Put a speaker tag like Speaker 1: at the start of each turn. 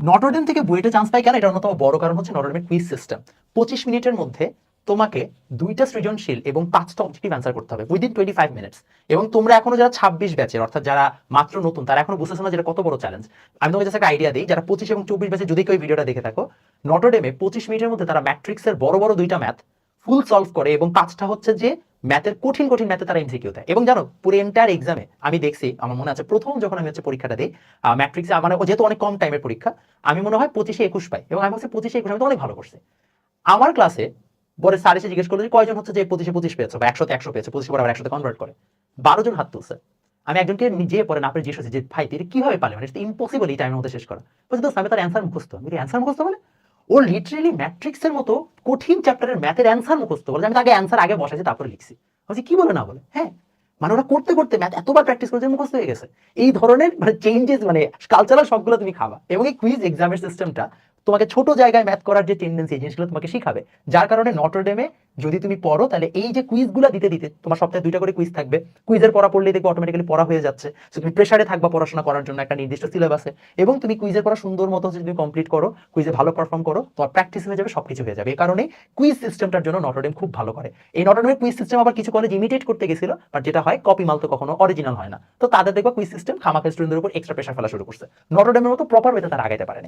Speaker 1: Notre Dame থেকে বুয়েটে chance পাই কেন? এটা অন্যতম বড় কারণ হচ্ছে নটরডেমের কুইজ সিস্টেম পঁচিশ মিনিটের মধ্যে তোমাকে দুইটা সৃজনশীল এবং পাঁচটা অবজেক্টিভ অ্যান্সার করতে হবে উইদিন টোয়েন্টি ফাইভ মিনিটস এবং তোমরা এখনও যারা ছাব্বিশ ব্যাচের অর্থাৎ যারা মাত্র নতুন, তারা এখনও বুঝতেছো না যেটা কত বড় চ্যালেঞ্জ আমি তোমাকে একটা আইডিয়া দিই, যারা পঁচিশ এবং চব্বিশ ব্যাচে যদি কেউ ভিডিওটা দেখে থাকো নটরডেমে পঁচিশ মিনিটের মধ্যে তারা ম্যাট্রিক্সের বড় বড় দুইটা ম্যাথ ফুল সলভ করে এবং পাঁচটা হচ্ছে যে ম্যাথের কঠিন কঠিন ম্যাথে তারা এমসিকিউ দেয়। এবং জানো, পুরো এন্টায়ার এক্সামে আমি দেখছি, আমার মনে আছে প্রথম যখন আমি হচ্ছে পরীক্ষাটা দিই ম্যাট্রিক্সে আমার যেহেতু অনেক কম টাইমের পরীক্ষা, আমি মনে হয় পঁচিশে একুশ পাই। এবং আমি ভাবছি পঁচিশে একুশ আমি তো অনেক ভালো করছি। আমার ক্লাসে পরে স্যার এসে জিজ্ঞেস করল যে কয়জন হচ্ছে যে পঁচিশে পঁচিশ পেয়েছ, বা একশোতে একশো পেয়েছ, পঁচিশে পরে আবার একশোতে কনভার্ট করে। বারো জন হাত তুলছে। আমি একজনকে নিজে পরে না পেরে জিজ্ঞেস করছি যে, ভাই, তুই কীভাবে পারলে মানে ইম্পসিবল এই টাইমের মধ্যে শেষ করা। বলছি, দোস্ত, আমি তার অ্যান্সার মুখস্থ। আমি অ্যান্সার মুখস্থ বলে ও লিটারেলি ম্যাট্রিক্সের মতো কঠিন চ্যাপ্টারের ম্যাথের অ্যান্সার মুখস্থ করে আমি তাকে অ্যান্সার আগে বসাইছি, তারপরে লিখছি। বলছি, কি বলে না বলে? হ্যাঁ মানে ওরা করতে করতে ম্যাথ এতবার প্র্যাকটিস করেছে, মুখস্থ হয়ে গেছে। এই ধরনের মানে চেঞ্জেস মানে কালচারাল সবগুলো তুমি খাবা এবং এই কুইজ এক্সামের সিস্টেমটা তোমাকে ছোট জায়গায় ম্যাথ করার যে টেন্ডেন্সি এই জিনিসগুলো তোমাকে শিখাবে। যার কারণে নটরডেমে যদি তুমি পড়ো, তাহলে এই যে কুইজগুলো দিতে দিতে, তোমার সপ্তাহে দুইটা করে কুইজ থাকবে। কুইজের পড়া পড়লেই দেখবে অটোমেটিক্যালি পড়া হয়ে যাচ্ছে। So, তুমি প্রেশারে থাকবা পড়াশোনা করার জন্য একটা নির্দিষ্ট সিলেবাসে এবং তুমি কুইজের পড়া সুন্দর মতো যদি তুমি কমপ্লিট করো কুইজে ভালো পারফর্ম করো, তোমার প্র্যাকটিস হয়ে যাবে, সবকিছু হয়ে যাবে। এই কারণে কুইজ সিস্টেমটার জন্য নটরডেম খুব ভালো করে। এই নটরডেমের কুইজ সিস্টেম আবার কিছু কলেজ ইমিটেট করতে গেছিল বাট যেটা হয় কপি মাল তো কখনো অরিজিনাল হয় না। তো তাদের দেখবা কুইজ সিস্টেম খামাখা স্টুডেন্টদের উপর এক্সট্রা প্রেশার ফেলা শুরু করছে। নটরডেমের মতো প্রপার ওয়েতে তারা আগাইতে পারেনি।